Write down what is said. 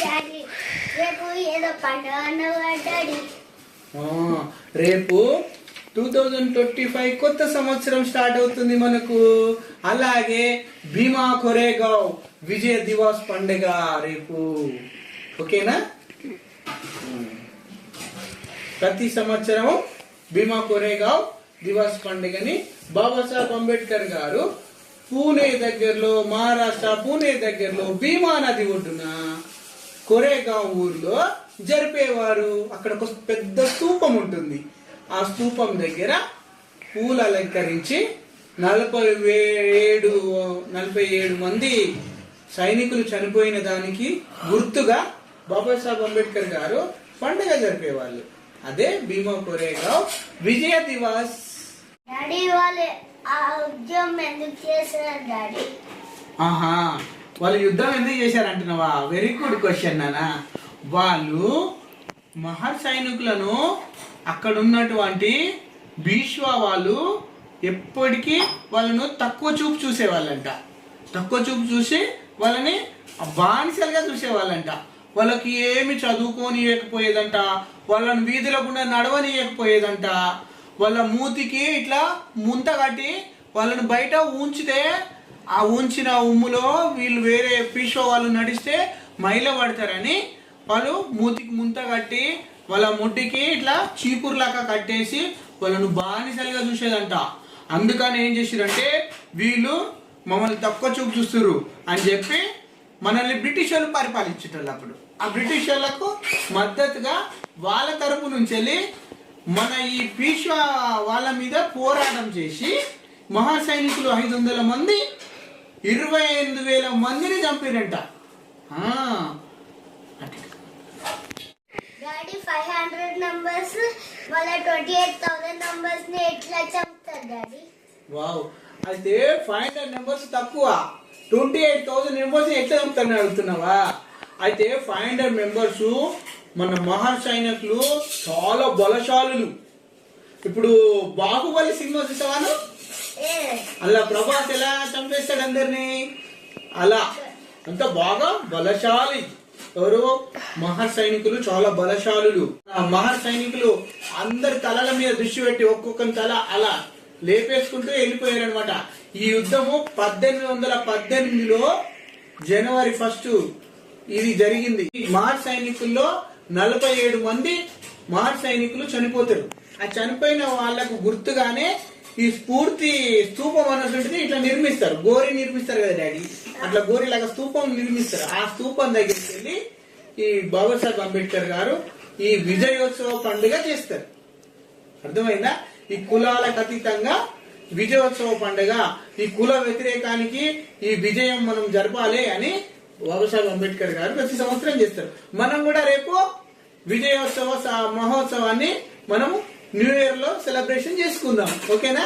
రేపు రేపు two thousand twenty five కొత్త సంవత్సరం స్టార్ట్ అవుతుంది మనకు. అలాగే భీమా కొరేగావ్ విజయ దివాస్ పండుగ రేపు. ఓకేనా? ప్రతి సంవత్సరం భీమా కొరేగావ్ దివాస్ పండుగని బాబాసాహెబ్ అంబేద్కర్ గారు పూణే దగ్గరలో మహారాష్ట్ర పూణే దగ్గరలో భీమా నది ఒడ్డున కొరేగావ్ ఊర్లో జరిపేవారు. అక్కడ ఒక పెద్ద స్తూపం ఉంటుంది. ఆ స్తూపం దగ్గర పూలు అలంకరించి నలభై ఏడు నలభై ఏడు మంది సైనికులు చనిపోయిన దానికి గుర్తుగా బాబాసాహెబ్ అంబేద్కర్ గారు పండుగ జరిపేవాళ్ళు. అదే భీమా కొరేగావ్ విజయ దివాస్. డాడీ వాళ్ళు ఆ ఉద్యమం ఎందుకు చేశారు డాడీ? ఆహా. వాళ్ళు యుద్ధం ఎందుకు చేశారంటున్నావా? వెరీ గుడ్ క్వశ్చన్ నానా వాళ్ళు మహా సైనికులను అక్కడ ఉన్నటువంటి భీష్వా వాళ్ళు ఎప్పటికీ వాళ్ళను తక్కువ చూపు చూసేవాళ్ళంట. తక్కువ చూపు చూసి వాళ్ళని బానిసలుగా చూసేవాళ్ళంట. వాళ్ళకి ఏమి చదువుకోనియకపోయేదంట వాళ్ళని వీధిలో గుండా నడవనియకపోయేదంట. వాళ్ళ మూతికి ఇట్లా ముంత కట్టి వాళ్ళని బయట ఉంచితే ఆ ఉంచిన ఉమ్ములో వీళ్ళు వేరే పీషో వాళ్ళు నడిస్తే మైల పడతారని వాళ్ళు మూతికి ముంత కట్టి వాళ్ళ ముడ్డికి ఇట్లా చీపుర్లాగా కట్టేసి వాళ్ళను బానిసలుగా చూసేదంట. అందుకని ఏం చేసిరంటే వీళ్ళు మమ్మల్ని తక్కువ చూపు చూస్తున్నారు అని చెప్పి మనల్ని బ్రిటిష్ వాళ్ళు పరిపాలించేటోళ్ళు అప్పుడు. ఆ బ్రిటిష్ వాళ్ళకు మద్దతుగా వాళ్ళ తరపు నుంచి వెళ్ళి మన ఈ పీష్వా వాళ్ళ మీద పోరాటం చేసి మహా సైనికులు ఐదు వందల మంది ఇరవై ఎనిమిది వేల మందిని చంపారంట. డాడీ ఫైవ్ హండ్రెడ్ నంబర్స్ వాళ్ళ ట్వంటీ ఎయిట్ థౌసండ్ నంబర్స్ని ఎట్లా చంపుతారు డాడీ? వావ్. అయితే ఫైవ్ హండ్రెడ్ నెంబర్స్ తక్కువ. ట్వంటీ ఎయిట్ థౌసండ్ నెంబర్స్ ఎట్లా చంపుతారని అడుగుతున్నావా? అయితే ఫైవ్ హండ్రెడ్ మెంబర్స్ మన మహా సైనికులు చాలా బలశాలులు. ఇప్పుడు బాహుబలి సినిమా చూసావాను అలా ప్రభాస్ ఎలా చంపేస్తాడు అందరినీ? అలా. అంత బాగా బలశాలి. ఎవరు మహా సైనికులు చాలా బలశాలులు. ఆ మహా సైనికులు అందరి తలల మీద దృష్టి పెట్టి ఒక్కొక్కరి తల అలా లేపేసుకుంటూ వెళ్ళిపోయారు అనమాట ఈ యుద్ధము పద్దెనిమిది వందల పద్దెనిమిదిలో జనవరి ఫస్ట్ ఇది జరిగింది. ఈ సైనికుల్లో నలభై ఏడు మంది మహా సైనికులు చనిపోతారు. ఆ చనిపోయిన వాళ్ళకు గుర్తుగానే ఈ స్ఫూర్తి స్థూపం అన్నటువంటిది ఇట్లా నిర్మిస్తారు. గోరి నిర్మిస్తారు కదా డాడీ? అట్లా గోరి లాగా స్థూపం నిర్మిస్తారు. ఆ స్థూపం దగ్గరికి వెళ్ళి ఈ బాబాసాహెబ్ అంబేద్కర్ గారు ఈ విజయోత్సవ పండుగ చేస్తారు. అర్థమైందా? ఈ కులాలకు అతీతంగా విజయోత్సవ పండుగ. ఈ కుల వ్యతిరేకానికి ఈ విజయం మనం జరపాలి అని బాబాసాహెబ్ అంబేద్కర్ గారు ప్రతి సంవత్సరం చేస్తారు. మనం కూడా రేపు విజయోత్సవ మహోత్సవాన్ని మనము న్యూ ఇయర్లో సెలబ్రేషన్ చేసుకుందాం. ఓకేనా